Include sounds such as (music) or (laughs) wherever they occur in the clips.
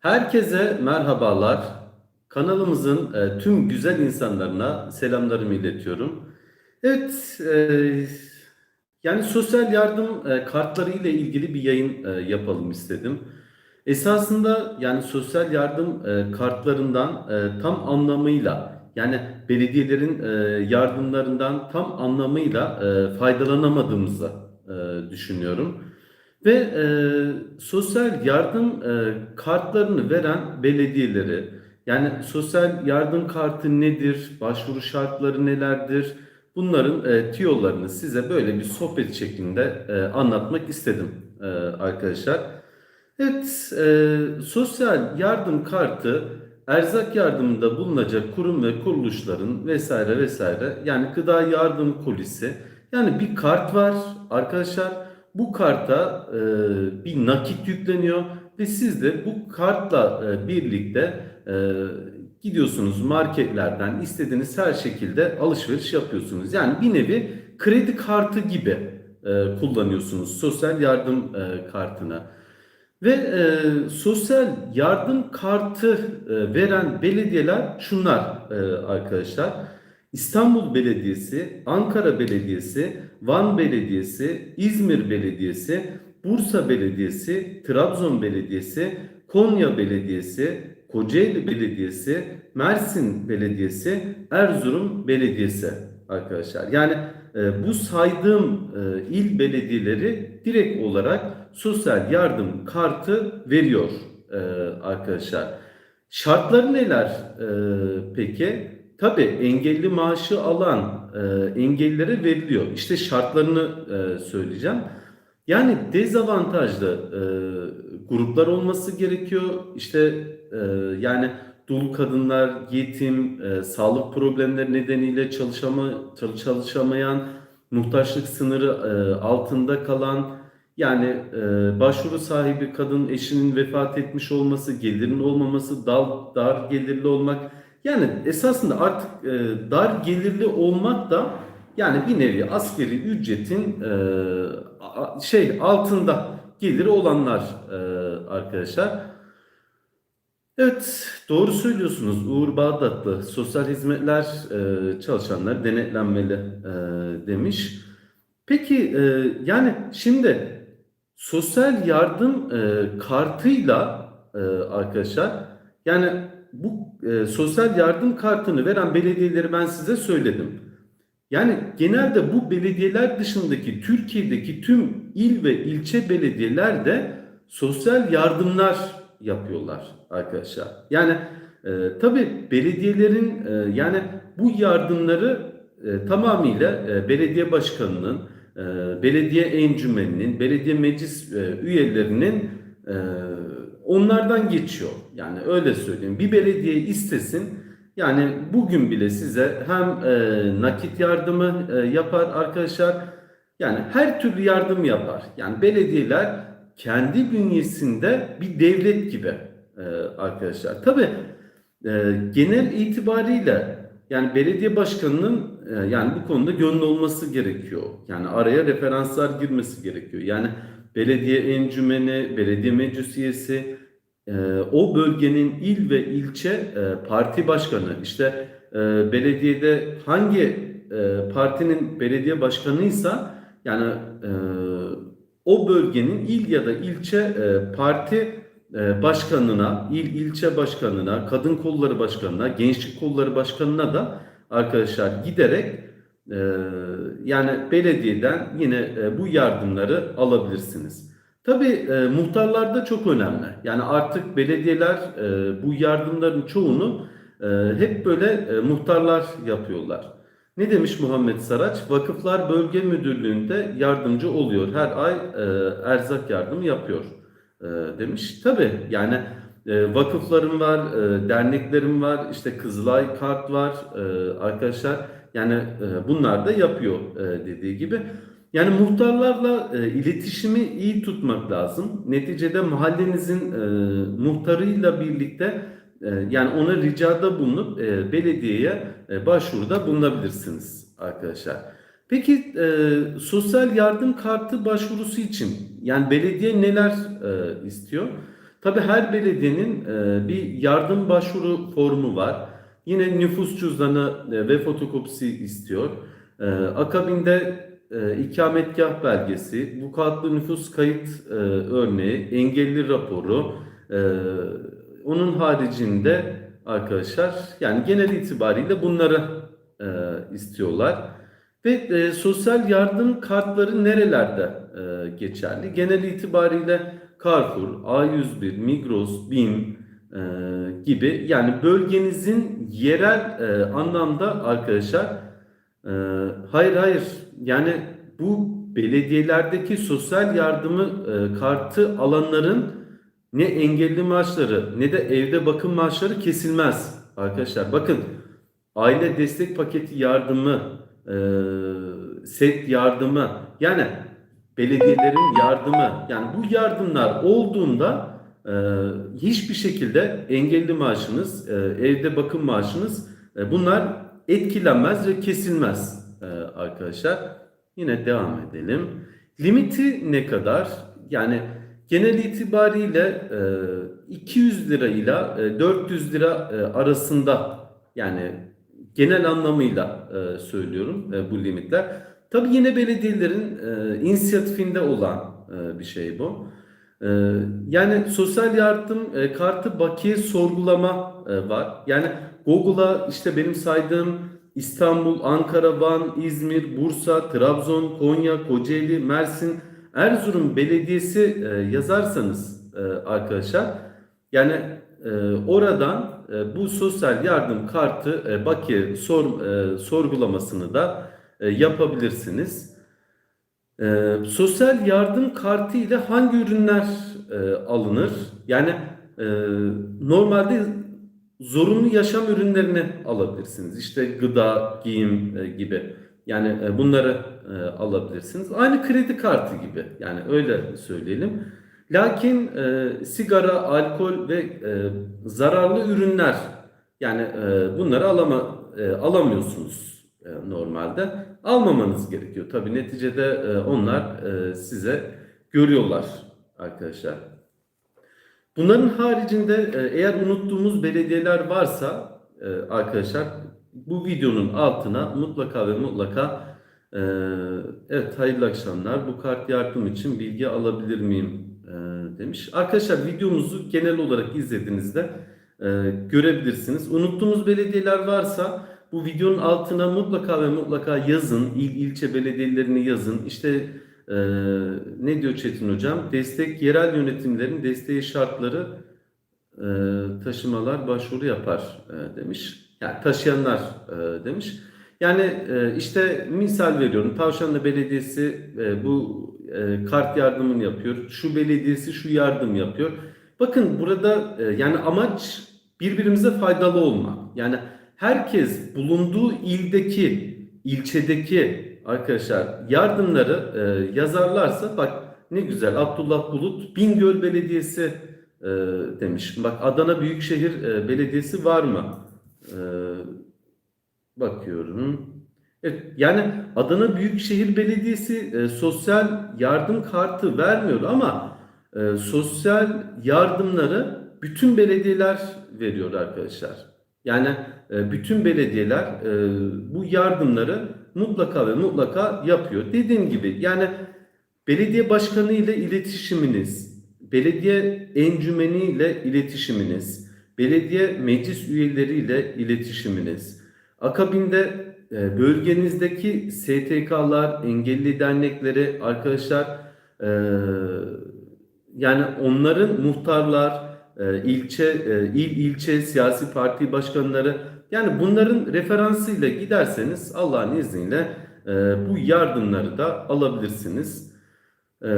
Herkese merhabalar. Kanalımızın e, tüm güzel insanlarına selamlarımı iletiyorum. Evet, e, yani sosyal yardım e, kartları ile ilgili bir yayın e, yapalım istedim. Esasında yani sosyal yardım e, kartlarından e, tam anlamıyla yani belediyelerin e, yardımlarından tam anlamıyla e, faydalanamadığımızı e, düşünüyorum. Ve e, sosyal yardım e, kartlarını veren belediyeleri, yani sosyal yardım kartı nedir, başvuru şartları nelerdir, bunların e, tiyolarını size böyle bir sohbet şeklinde e, anlatmak istedim e, arkadaşlar. Evet, e, sosyal yardım kartı erzak yardımında bulunacak kurum ve kuruluşların vesaire vesaire yani gıda yardım polisi yani bir kart var arkadaşlar. Bu karta e, bir nakit yükleniyor ve siz de bu kartla e, birlikte e, gidiyorsunuz marketlerden istediğiniz her şekilde alışveriş yapıyorsunuz. Yani bir nevi kredi kartı gibi e, kullanıyorsunuz sosyal yardım e, kartını. Ve e, sosyal yardım kartı e, veren belediyeler şunlar e, arkadaşlar. İstanbul Belediyesi, Ankara Belediyesi, Van Belediyesi, İzmir Belediyesi, Bursa Belediyesi, Trabzon Belediyesi, Konya Belediyesi, Kocaeli Belediyesi, Mersin Belediyesi, Erzurum Belediyesi arkadaşlar. Yani e, bu saydığım e, il belediyeleri direkt olarak sosyal yardım kartı veriyor e, arkadaşlar. Şartları neler e, peki? Tabii engelli maaşı alan e, engellilere veriliyor. İşte şartlarını e, söyleyeceğim. Yani dezavantajlı e, gruplar olması gerekiyor. İşte e, yani dul kadınlar, yetim, e, sağlık problemleri nedeniyle çalışama, çal- çalışamayan, muhtaçlık sınırı e, altında kalan, yani e, başvuru sahibi kadın eşinin vefat etmiş olması, gelirin olmaması, dal, dar gelirli olmak. Yani esasında artık e, dar gelirli olmak da yani bir nevi askeri ücretin e, şey altında geliri olanlar e, arkadaşlar. Evet, doğru söylüyorsunuz. Uğur Bağdatlı, sosyal hizmetler e, çalışanlar denetlenmeli e, demiş. Peki e, yani şimdi sosyal yardım e, kartıyla e, arkadaşlar yani bu e, sosyal yardım kartını veren belediyeleri ben size söyledim. Yani genelde bu belediyeler dışındaki Türkiye'deki tüm il ve ilçe belediyeler de sosyal yardımlar yapıyorlar arkadaşlar. Yani e, tabii belediyelerin e, yani bu yardımları e, tamamıyla e, belediye başkanının, e, belediye encümeninin, belediye meclis e, üyelerinin e, onlardan geçiyor. Yani öyle söyleyeyim. Bir belediye istesin yani bugün bile size hem e, nakit yardımı e, yapar arkadaşlar. Yani her türlü yardım yapar. Yani belediyeler kendi bünyesinde bir devlet gibi e, arkadaşlar. Tabii e, genel itibariyle yani belediye başkanının e, yani bu konuda gönlü olması gerekiyor. Yani araya referanslar girmesi gerekiyor. Yani belediye encümeni, belediye meclis üyesi, o bölgenin il ve ilçe e, parti başkanı, işte e, belediyede hangi e, partinin belediye başkanıysa yani o bölgenin il ya da ilçe parti başkanına, il ilçe başkanına, kadın kolları başkanına, gençlik kolları başkanına da arkadaşlar giderek yani belediyeden yine bu yardımları alabilirsiniz. Tabii e, muhtarlar da çok önemli. Yani artık belediyeler e, bu yardımların çoğunu e, hep böyle e, muhtarlar yapıyorlar. Ne demiş Muhammed Saraç? Vakıflar Bölge Müdürlüğü'nde yardımcı oluyor. Her ay e, erzak yardımı yapıyor e, demiş. Tabii yani e, vakıflarım var, e, derneklerim var, işte Kızılay Kart var e, arkadaşlar. Yani e, bunlar da yapıyor e, dediği gibi. Yani muhtarlarla e, iletişimi iyi tutmak lazım. Neticede mahallenizin e, muhtarıyla birlikte e, yani ona ricada bulunup e, belediyeye e, başvuruda bulunabilirsiniz arkadaşlar. Peki e, sosyal yardım kartı başvurusu için yani belediye neler e, istiyor? Tabii her belediyenin e, bir yardım başvuru formu var. Yine nüfus cüzdanı e, ve fotokopisi istiyor. E, akabinde e, ikametgah belgesi, vukuatlı nüfus kayıt e, örneği, engelli raporu, e, onun haricinde arkadaşlar yani genel itibariyle bunları e, istiyorlar. Ve e, sosyal yardım kartları nerelerde e, geçerli? Genel itibariyle Carrefour, A101, Migros, BİM e, gibi yani bölgenizin yerel e, anlamda arkadaşlar e, hayır hayır yani bu belediyelerdeki sosyal yardımı e, kartı alanların ne engelli maaşları ne de evde bakım maaşları kesilmez arkadaşlar. Bakın aile destek paketi yardımı, e, set yardımı yani belediyelerin yardımı yani bu yardımlar olduğunda e, hiçbir şekilde engelli maaşınız, e, evde bakım maaşınız e, bunlar etkilenmez ve kesilmez e, arkadaşlar. Yine devam edelim. Limiti ne kadar? Yani genel itibariyle e, 200 lira ile e, 400 lira e, arasında yani genel anlamıyla e, söylüyorum e, bu limitler. Tabii yine belediyelerin e, inisiyatifinde olan e, bir şey bu. E, yani sosyal yardım e, kartı bakiye sorgulama e, var. Yani Google'a işte benim saydığım İstanbul, Ankara, Van, İzmir, Bursa, Trabzon, Konya, Kocaeli, Mersin, Erzurum Belediyesi e, yazarsanız e, arkadaşlar yani e, oradan e, bu sosyal yardım kartı e, bakiye sor, e, sorgulamasını da e, yapabilirsiniz. E, sosyal yardım kartı ile hangi ürünler e, alınır? Yani e, normalde zorunlu yaşam ürünlerini alabilirsiniz. İşte gıda, giyim e, gibi. Yani e, bunları e, alabilirsiniz. Aynı kredi kartı gibi. Yani öyle söyleyelim. Lakin e, sigara, alkol ve e, zararlı ürünler yani e, bunları alama, e, alamıyorsunuz e, normalde. Almamanız gerekiyor. Tabii neticede e, onlar e, size görüyorlar arkadaşlar. Bunların haricinde e, eğer unuttuğumuz belediyeler varsa e, arkadaşlar bu videonun altına mutlaka ve mutlaka e, evet hayırlı akşamlar bu kart yardım için bilgi alabilir miyim demiş. Arkadaşlar videomuzu genel olarak izlediğinizde görebilirsiniz. Unuttuğumuz belediyeler varsa bu videonun altına mutlaka ve mutlaka yazın. İl, ilçe belediyelerini yazın. İşte e, ne diyor Çetin Hocam? Destek yerel yönetimlerin desteği şartları e, taşımalar başvuru yapar e, demiş. Yani taşıyanlar e, demiş. Yani e, işte misal veriyorum. Tavşanlı Belediyesi e, bu e, kart yardımını yapıyor. Şu belediyesi şu yardım yapıyor. Bakın burada e, yani amaç birbirimize faydalı olmak. Yani herkes bulunduğu ildeki, ilçedeki arkadaşlar yardımları e, yazarlarsa bak ne güzel Abdullah Bulut Bingöl Belediyesi e, demiş. Bak Adana Büyükşehir e, Belediyesi var mı? E, bakıyorum. Evet, yani Adana Büyükşehir Belediyesi e, sosyal yardım kartı vermiyor ama e, sosyal yardımları bütün belediyeler veriyor arkadaşlar. Yani e, bütün belediyeler e, bu yardımları mutlaka ve mutlaka yapıyor. Dediğim gibi yani belediye başkanı ile iletişiminiz, belediye encümeni ile iletişiminiz, belediye meclis üyeleri ile iletişiminiz, akabinde e, bölgenizdeki STK'lar, engelli dernekleri, arkadaşlar e, yani onların muhtarlar, e, ilçe, il ilçe siyasi parti başkanları yani bunların referansıyla giderseniz Allah'ın izniyle e, bu yardımları da alabilirsiniz. E,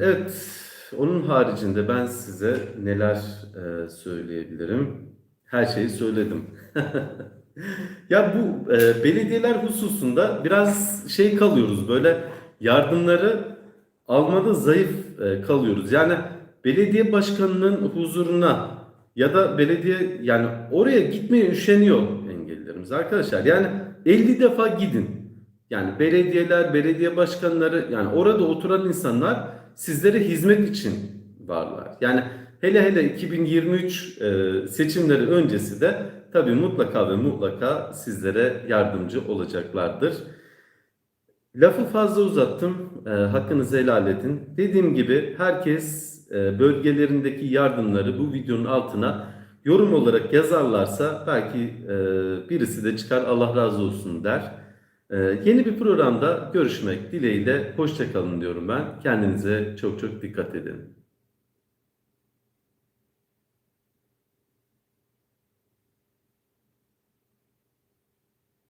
evet, onun haricinde ben size neler e, söyleyebilirim? Her şeyi söyledim. (laughs) ya bu e, belediyeler hususunda biraz şey kalıyoruz böyle yardımları almada zayıf e, kalıyoruz. Yani belediye başkanının huzuruna ya da belediye yani oraya gitmeye üşeniyor engellilerimiz arkadaşlar. Yani 50 defa gidin. Yani belediyeler, belediye başkanları yani orada oturan insanlar sizlere hizmet için varlar. Yani Hele hele 2023 e, seçimleri öncesi de tabii mutlaka ve mutlaka sizlere yardımcı olacaklardır. Lafı fazla uzattım. E, hakkınızı helal edin. Dediğim gibi herkes bölgelerindeki yardımları bu videonun altına yorum olarak yazarlarsa belki e, birisi de çıkar Allah razı olsun der. E, yeni bir programda görüşmek dileğiyle hoşçakalın diyorum ben. Kendinize çok çok dikkat edin.